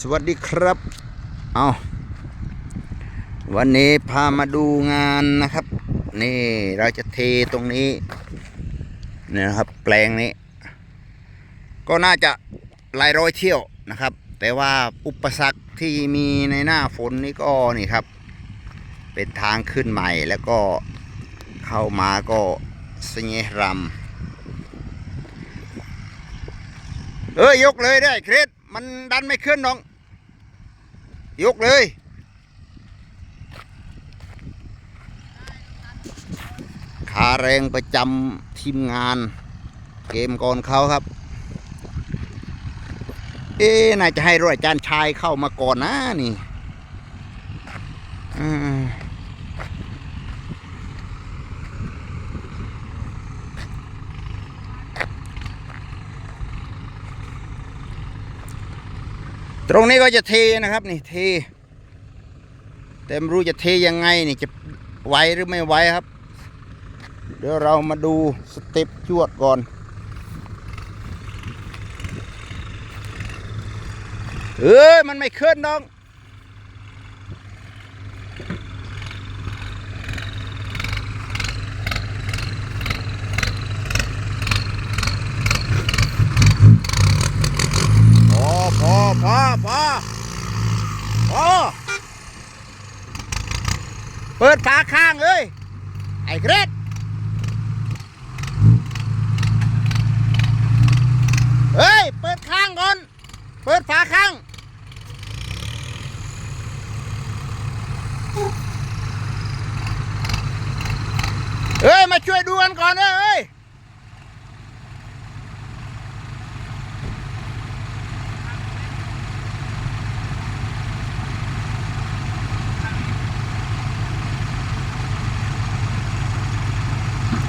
สวัสดีครับ เอาวันนี้พามาดูงานนะครับ นี่เราจะเทตรงนี้เนี่ยครับ แปลงนี้ ก็น่าจะหลายร้อยเที่ยวนะครับ แต่ว่าอุปสรรคที่มีในหน้าฝนนี่ก็นี่ครับ เป็นทางขึ้นใหม่แล้วก็เข้ามาก็สเงรำเอ้ยยกเลยได้เครด มันดันไม่ขึ้นน้อง ยกเลย ขาแรงประจำทีมงาน เกมก่อนเขาครับ เอ๊น่าจะให้รถอาจารย์ชายเข้ามาก่อนนะนี่ อืม ตรงนี้ก็จะเทนะครับนี่เท แต่ไม่รู้จะเทยังไงนี่จะไหวหรือไม่ไหวครับ เดี๋ยวเรามาดูสเต็ปจวดก่อน เอ้ยมันไม่ขึ้นน้อง พอพอพอพอพอเปิดฝาข้างเอ้ย ไอ้เกรดเฮ้ย เปิดข้างก่อน เปิดฝาข้าง เฮ้ย มาช่วยดูกันก่อนเอ้ย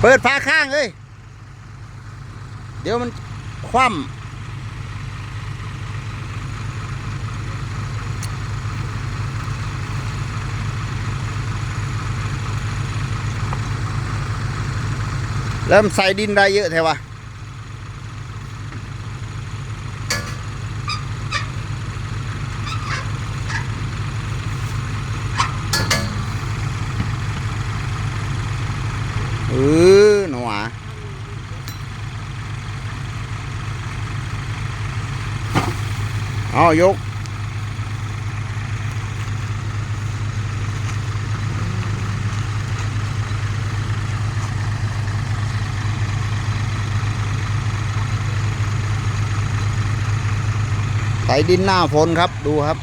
เปิดฝาข้างเลย เดี๋ยวมันคว่ำเริ่มใส่ดินได้เยอะแท้วะเออหนูหวา เอายก ใส่ดินหน้าฝนครับดูครับ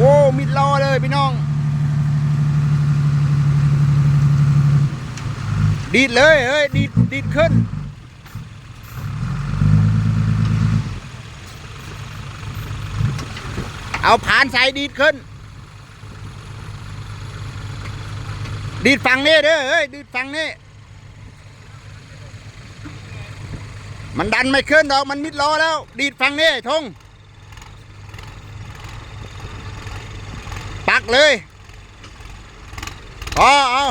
โอ้มิดล้อเลยพี่น้อง ดีดเลยเฮ้ยดีดดีดขึ้น เอาผ่านใส่ดีดขึ้น ดีดฝั่งนี้เด้อเฮ้ยดีดฝั่งนี้ มันดันไม่ขึ้นดอกมันมิดล้อแล้ว ดีดฝั่งนี้ทงปักเลยพอเอา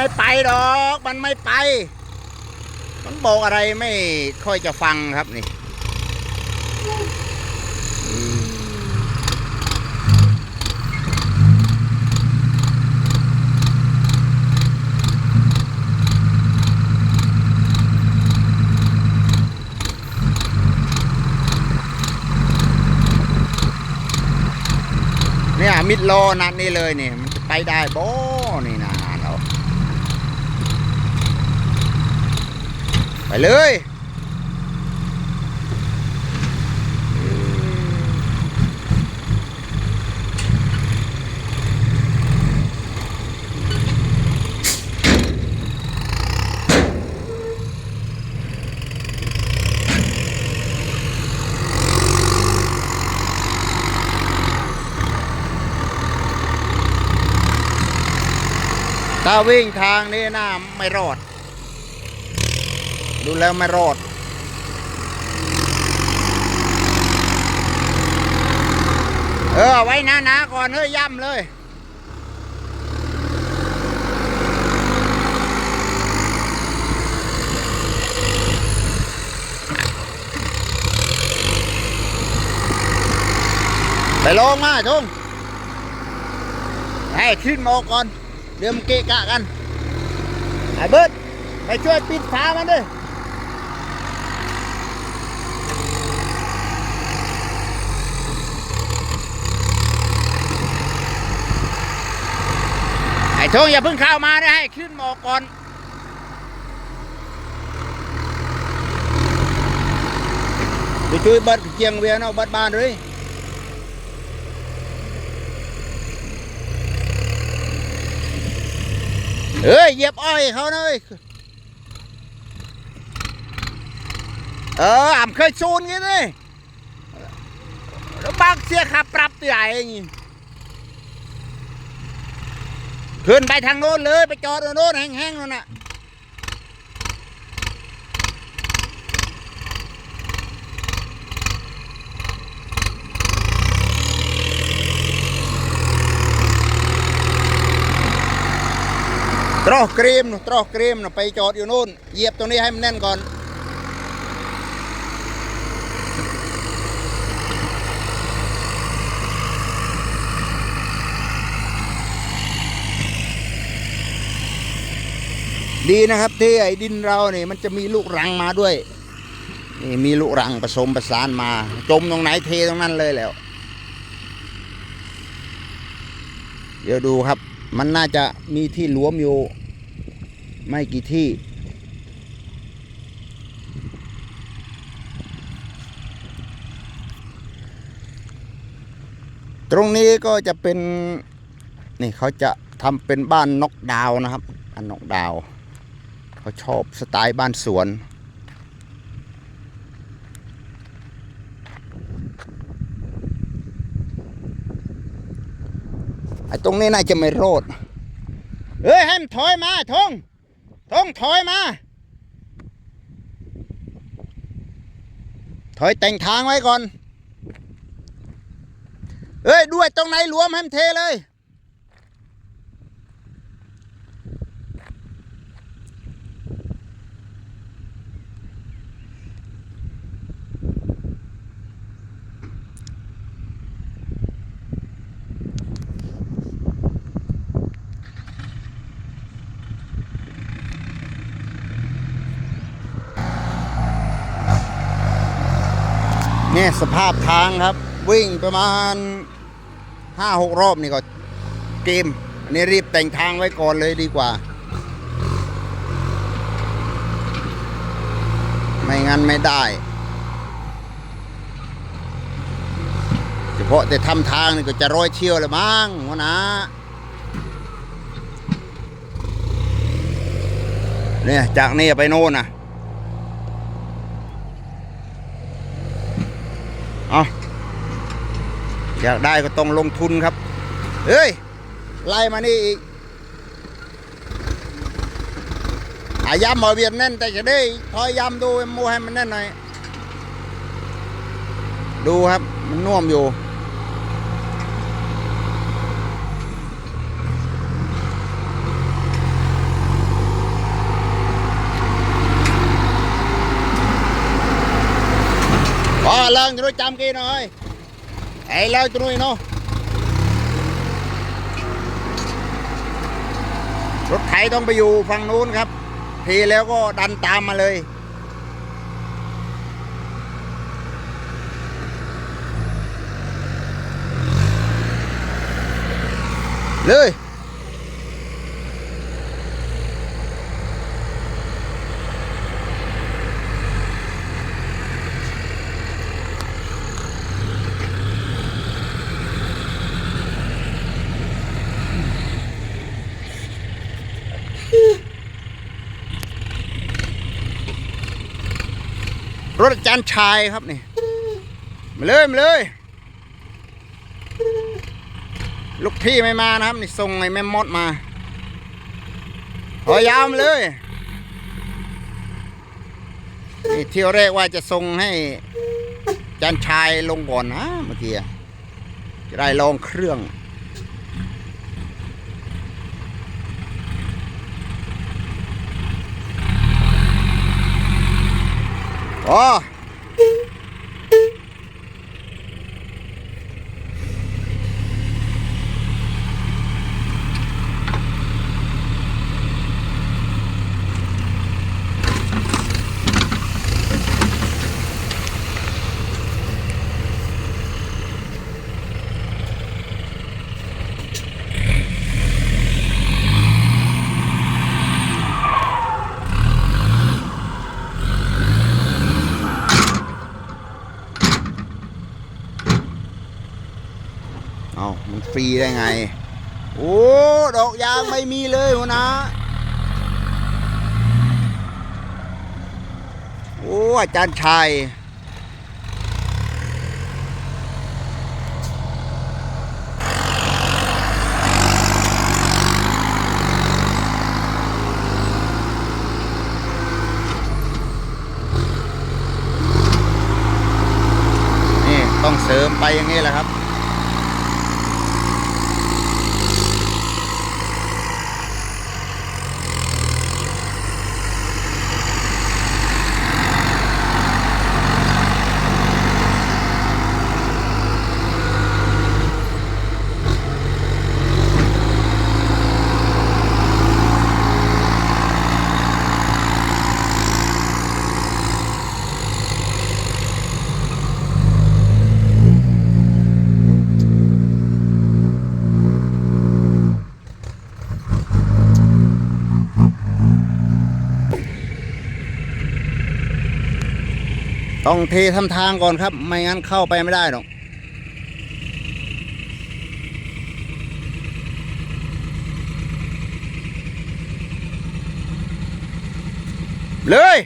ไม่ไปดอก มันไม่ไป มันบอกอะไรไม่ค่อยจะฟังครับนี่เนี่ยมิดโลนัดนี้เลยเนี่ยมันจะไปได้บ่ ไปเลยถ้าวิ่งทางนี้น่าไม่รอด ดูแล้วไม่รอด เออ ไว้หนาๆก่อนเฮ้ยย่ำเลยไปลงมาทุ่งให้ขึ้นมาก่อนเดี๋ยวมเกะกะกันไอ้เบิร์ดไปช่วยปิดฝามันด้วย ทงอย่าเพิ่งเข้ามานะให้ขึ้นหมอกก่อนไปช่วยเบิร์ดเจียงเวียนเอาเบิร์ดบ้านเลยเอ้ยเหยียบอ้อยเขาหน่อยเอออ่ำเคยซูนงี้นี่แล้วบางเสียขับปรับใหญ่อย่างงี้ ขึ้นไปทางโน้นเลยไปจอดตรงโน้นแห้งๆนั่นน่ะตรอกกรีมตรอกกรีมไปจอดอยู่นู่นเหยียบตรงนี้ให้มันแน่นก่อน ดีนะครับที่ไอ้ดินเราเนี่ยมันจะมีลูกรังมาด้วยนี่มีลูกรังผสมประสานมา จมตรงไหนเทตรงนั้นเลยแล้ว เดี๋ยวดูครับ มันน่าจะมีที่หลวมอยู่ ไม่กี่ที่ ตรงนี้ก็จะเป็น นี่เขาจะทำเป็นบ้านนกดาวนะครับอันนกดาว เขาชอบสไตล์บ้านสวน ไอ้ตรงนี้น่าจะไม่โรดเฮ้ยให้มันถอยมาทงทงถอยมา ถอยแต่งทางไว้ก่อน เอ้ยด้วยตรงไหนหลวมให้มันเทเลย นี่ยสภาพทางครับ วิ่งประมาณห้าหกรอบนี่ก็เกมอันนี้รีบแต่งทางไว้ก่อนเลยดีกว่า ไม่งั้นไม่ได้เฉพาะแต่ทำทางนี่ก็จะร้อยเที่ยวเลยมั้งวะนะเนี่ยจากนี่ไปโน่นนะ เอา อยากได้ก็ต้องลงทุนครับ เฮ้ย ไล่มานี่อีกหายำมาเวียนแน่นแต่จะได้ถอยยำดูมูให้มันแน่นหน่อย ดูครับมันน่วมอยู่พอเลิงจะ รู้จำกี่หน่อยไอ้เลิงจะรู้อีกเนาะรถไถต้องไปอยู่ฝั่งนู้นครับทีแล้วก็ดันตามมาเลยเลย รถอาจารย์ชายครับนี่ มาเลยมาเลย ลูกพี่ไม่มานะครับ นี่ส่งไอ้แม่มดมาเอายาวมาเลยนี่เที่ยวแรกว่าจะส่งให้จานชายลงก่อนนะเมื่อกี้จะได้ลองเครื่อง อ๋อ เอามันฟรีได้ไง โอ้ ดอกยางไม่มีเลยหัวนะโอ้อาจารย์ชัยนี่ต้องเสริมไปอย่างนี้แหละครับ ต้องเททำทางก่อนครับ ไม่งั้นเข้าไปไม่ได้หรอกเลย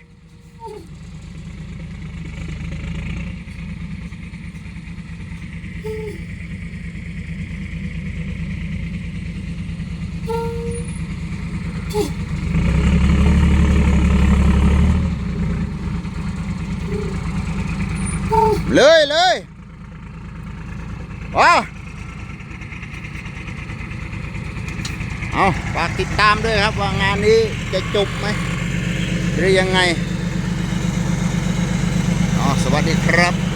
เลยเลยว้าเอาฝากติดตามด้วยครับว่างานนี้จะจบไหมหรือยังไงอ๋อสวัสดีครับ